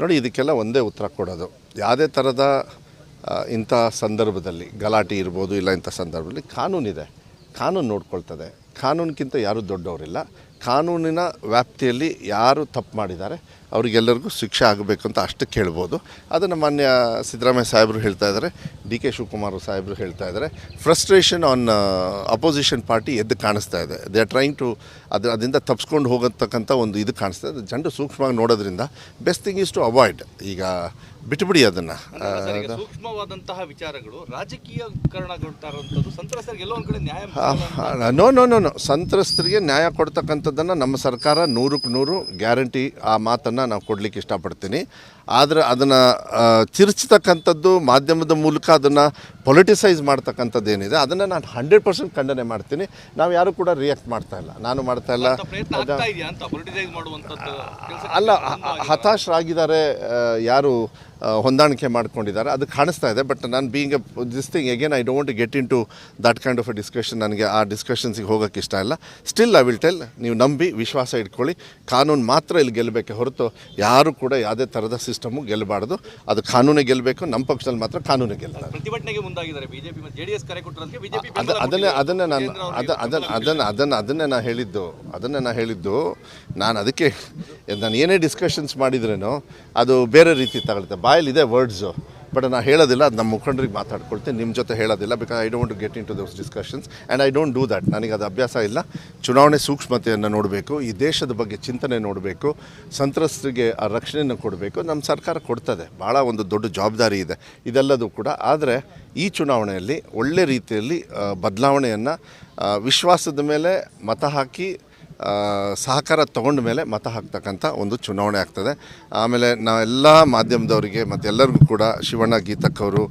ನೋಡಿ, ಇದಕ್ಕೆಲ್ಲ ಒಂದೇ ಉತ್ತರ ಕೊಡೋದು. ಯಾವುದೇ ಥರದ ಇಂಥ ಸಂದರ್ಭದಲ್ಲಿ, ಗಲಾಟೆ ಇರ್ಬೋದು, ಇಲ್ಲ ಇಂಥ ಸಂದರ್ಭದಲ್ಲಿ ಕಾನೂನಿದೆ. ಕಾನೂನು ನೋಡ್ಕೊಳ್ತದೆ. ಕಾನೂನಿಗಿಂತ ಯಾರೂ ದೊಡ್ಡವರಿಲ್ಲ. ಕಾನೂನಿನ ವ್ಯಾಪ್ತಿಯಲ್ಲಿ ಯಾರು ತಪ್ಪು ಮಾಡಿದ್ದಾರೆ ಅವರಿಗೆಲ್ಲರಿಗೂ ಶಿಕ್ಷೆ ಆಗಬೇಕು ಅಂತ ಅಷ್ಟು ಕೇಳ್ಬೋದು ಅದನ್ನು ಮಾನ್ಯ ಸಿದ್ದರಾಮಯ್ಯ ಸಾಹೇಬರು ಹೇಳ್ತಾ ಇದ್ದಾರೆ ಡಿ ಕೆ ಶಿವಕುಮಾರ್ ಸಾಹೇಬರು ಹೇಳ್ತಾ ಇದ್ದಾರೆ. ಫ್ರಸ್ಟ್ರೇಷನ್ ಆನ್ ಅಪೋಸಿಷನ್ ಪಾರ್ಟಿ ಎದ್ದು ಕಾಣಿಸ್ತಾ ಇದೆ. ದೇ ಆರ್ ಟ್ರೈಂಗ್ ಟು ಅದು ಅದರಿಂದ ತಪ್ಪಿಸ್ಕೊಂಡು ಹೋಗತಕ್ಕಂಥ ಒಂದು ಇದು ಕಾಣಿಸ್ತಾ ಇದೆ. ಜನರು ಸೂಕ್ಷ್ಮವಾಗಿ ನೋಡೋದ್ರಿಂದ best thing is to avoid ಈಗ ಬಿಟ್ಬಿಡಿ ಅದನ್ನು. ಸೂಕ್ಷ್ಮವಾದಂತಹ ವಿಚಾರಗಳು ರಾಜಕೀಯ ನೋ ನೋ ನೋ ನೋ ಸಂತ್ರಸ್ತರಿಗೆ ನ್ಯಾಯ ಕೊಡ್ತಕ್ಕಂಥದ್ದನ್ನು ನಮ್ಮ ಸರ್ಕಾರ ನೂರಕ್ಕೆ ನೂರು ಗ್ಯಾರಂಟಿ ಆ ಮಾತನ್ನು ನಾವು ಕೊಡಲಿಕ್ಕೆ ಇಷ್ಟಪಡ್ತೀನಿ. ಆದರೆ ಅದನ್ನು ತಿರುಚ್ತಕ್ಕಂಥದ್ದು ಮಾಧ್ಯಮದ ಮೂಲಕ ಅದನ್ನು ಪೊಲಿಟಿಸೈಸ್ ಮಾಡ್ತಕ್ಕಂಥದ್ದು ಏನಿದೆ ಅದನ್ನು ನಾನು ಹಂಡ್ರೆಡ್ ಪರ್ಸೆಂಟ್ ಖಂಡನೆ ಮಾಡ್ತೀನಿ. ನಾವು ಯಾರು ಕೂಡ ರಿಯಾಕ್ಟ್ ಮಾಡ್ತಾ ಇಲ್ಲ. ನಾನು ಮಾಡ್ತಾ ಇಲ್ಲ. ಅಲ್ಲ ಹತಾಶರಾಗಿದ್ದಾರೆ ಯಾರು ಹೊಂದಾಣಿಕೆ ಮಾಡ್ಕೊಂಡಿದ್ದಾರೆ. ಅದು ಕಾಣಿಸ್ತಾ ಇದೆ ಬಟ್ ನಾನು being a this thing again I don't get in to that kind of a discussion ನನಗೆ ಆ ಡಿಸ್ಕಷನ್ಸಿಗೆ ಹೋಗೋಕ್ಕೆ ಇಷ್ಟ ಇಲ್ಲ. ಸ್ಟಿಲ್ ಐ ವಿಲ್ ಟೆಲ್ ನೀವು ನಂಬಿ ವಿಶ್ವಾಸ ಇಟ್ಕೊಳ್ಳಿ. ಕಾನೂನು ಮಾತ್ರ ಇಲ್ಲಿ ಗೆಲ್ಲಬೇಕೆ ಹೊರತು ಯಾರು ಕೂಡ ಯಾವುದೇ ಥರದ ಸಿಸ್ಟಮು ಗೆಲ್ಲಬಾರ್ದು. ಅದು ಕಾನೂನೇ ಗೆಲ್ಲಬೇಕು ನಮ್ಮ ಪಕ್ಷದಲ್ಲಿ ಮಾತ್ರ ಕಾನೂನು ಗೆಲ್ಲಲ್ಲ ಪ್ರತಿಭಟನೆಗೆ ಮುಂದಾಗಿದ್ದಾರೆ. ಬಿಜೆಪಿ ಮತ್ತು ಜೆಡಿಎಸ್ ಕರೆ ಬಿಜೆಪಿ ಅದ ಅದನ್ನೇ ಅದನ್ನೇ ನಾನು ಅದ ಅದನ್ನ ಅದನ್ನು ಅದನ್ನು ಅದನ್ನೇ ನಾನು ಹೇಳಿದ್ದು. ಅದನ್ನೇ ನಾನು ಹೇಳಿದ್ದು. ನಾನು ಅದಕ್ಕೆ ನಾನು ಏನೇ ಡಿಸ್ಕಷನ್ಸ್ ಮಾಡಿದ್ರೇನೋ ಅದು ಬೇರೆ ರೀತಿ ತಗೊಳುತ್ತೆ ಬಾಯಲ್ಲಿದೆ ವರ್ಡ್ಸು ಬಟ್ ನಾನು ಹೇಳೋದಿಲ್ಲ, ಅದು ನಮ್ಮ ಮುಖಂಡರಿಗೆ ಮಾತಾಡ್ಕೊಳ್ತೀನಿ. ನಿಮ್ಮ ಜೊತೆ ಹೇಳೋದಿಲ್ಲ because I don't get in to those discussions and I don't do that ನನಗೆ ಅದು ಅಭ್ಯಾಸ ಇಲ್ಲ. ಚುನಾವಣೆ ಸೂಕ್ಷ್ಮತೆಯನ್ನು ನೋಡಬೇಕು, ಈ ದೇಶದ ಬಗ್ಗೆ ಚಿಂತನೆ ನೋಡಬೇಕು, ಸಂತ್ರಸ್ತರಿಗೆ ಆ ರಕ್ಷಣೆಯನ್ನು ಕೊಡಬೇಕು. ನಮ್ಮ ಸರ್ಕಾರ ಕೊಡ್ತದೆ. ಭಾಳ ಒಂದು ದೊಡ್ಡ ಜವಾಬ್ದಾರಿ ಇದೆ. ಇದೆಲ್ಲದೂ ಕೂಡ. ಆದರೆ ಈ ಚುನಾವಣೆಯಲ್ಲಿ ಒಳ್ಳೆ ರೀತಿಯಲ್ಲಿ ಬದಲಾವಣೆಯನ್ನು ವಿಶ್ವಾಸದ ಮೇಲೆ ಮತ ಹಾಕಿ ಸಹಕಾರ ತಗೊಂಡ ಮೇಲೆ ಮತ ಹಾಕ್ತಕ್ಕಂಥ ಒಂದು ಚುನಾವಣೆ ಆಗ್ತದೆ. ಆಮೇಲೆ ನಾವೆಲ್ಲ ಮಾಧ್ಯಮದವರಿಗೆ ಮತ್ತು ಎಲ್ಲರಿಗೂ ಕೂಡ ಶಿವಣ್ಣ ಗೀತಕ್ಕವರು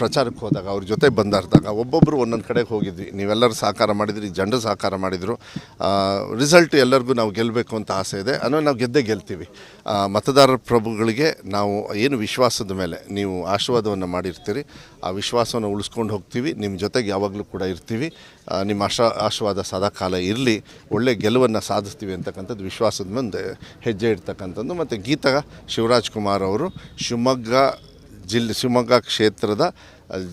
ಪ್ರಚಾರಕ್ಕೆ ಹೋದಾಗ, ಅವ್ರ ಜೊತೆ ಬಂದಾರ್ದಾಗ ಒಬ್ಬೊಬ್ಬರು ಒಂದೊಂದು ಕಡೆಗೆ ಹೋಗಿದ್ವಿ. ನೀವೆಲ್ಲರೂ ಸಹಕಾರ ಮಾಡಿದ್ರಿ, ಜನರು ಸಹಕಾರ ಮಾಡಿದರು. ರಿಸಲ್ಟ್ ಎಲ್ಲರಿಗೂ ನಾವು ಗೆಲ್ಲಬೇಕು ಅಂತ ಆಸೆ ಇದೆ. ಅನ್ನೋ ನಾವು ಗೆದ್ದೇ ಗೆಲ್ತೀವಿ. ಮತದಾರರ ಪ್ರಭುಗಳಿಗೆ ನಾವು ಏನು ವಿಶ್ವಾಸದ ಮೇಲೆ ನೀವು ಆಶೀರ್ವಾದವನ್ನು ಮಾಡಿರ್ತೀರಿ, ಆ ವಿಶ್ವಾಸವನ್ನು ಉಳಿಸ್ಕೊಂಡು ಹೋಗ್ತೀವಿ. ನಿಮ್ಮ ಜೊತೆಗೆ ಯಾವಾಗಲೂ ಕೂಡ ಇರ್ತೀವಿ. ನಿಮ್ಮ ಆಶ, ಆಶೀರ್ವಾದ ಸದಾ ಕಾಲ ಇರಲಿ. ಒಳ್ಳೆ ಗೆಲುವನ್ನು ಸಾಧಿಸ್ತೀವಿ ಅಂತಕ್ಕಂಥದ್ದು ವಿಶ್ವಾಸದ ಮುಂದೆ ಹೆಜ್ಜೆ ಇಡ್ತಕ್ಕಂಥದ್ದು. ಮತ್ತು ಗೀತಾ ಶಿವರಾಜ್ ಕುಮಾರ್ ಅವರು ಶಿವಮೊಗ್ಗ ಜಿಲ್ಲೆ ಶಿವಮೊಗ್ಗ ಕ್ಷೇತ್ರದ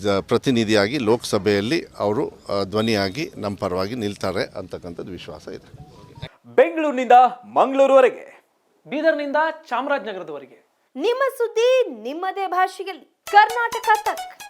ಜ- ಪ್ರತಿನಿಧಿಯಾಗಿ ಲೋಕಸಭೆಯಲ್ಲಿ ಅವರು ಧ್ವನಿಯಾಗಿ ನಮ್ಮ ಪರವಾಗಿ ನಿಲ್ತಾರೆ ಅಂತಕ್ಕಂಥದ್ದು ವಿಶ್ವಾಸ ಇದೆ. ಬೆಂಗಳೂರಿನಿಂದ ಮಂಗಳೂರುವರೆಗೆ ಬೀದರ್ನಿಂದ ಚಾಮರಾಜನಗರದವರೆಗೆ. ನಿಮ್ಮ ಸುದ್ದಿ ನಿಮ್ಮದೇ ಭಾಷೆಯಲ್ಲಿ. ಕರ್ನಾಟಕ ತಕ್.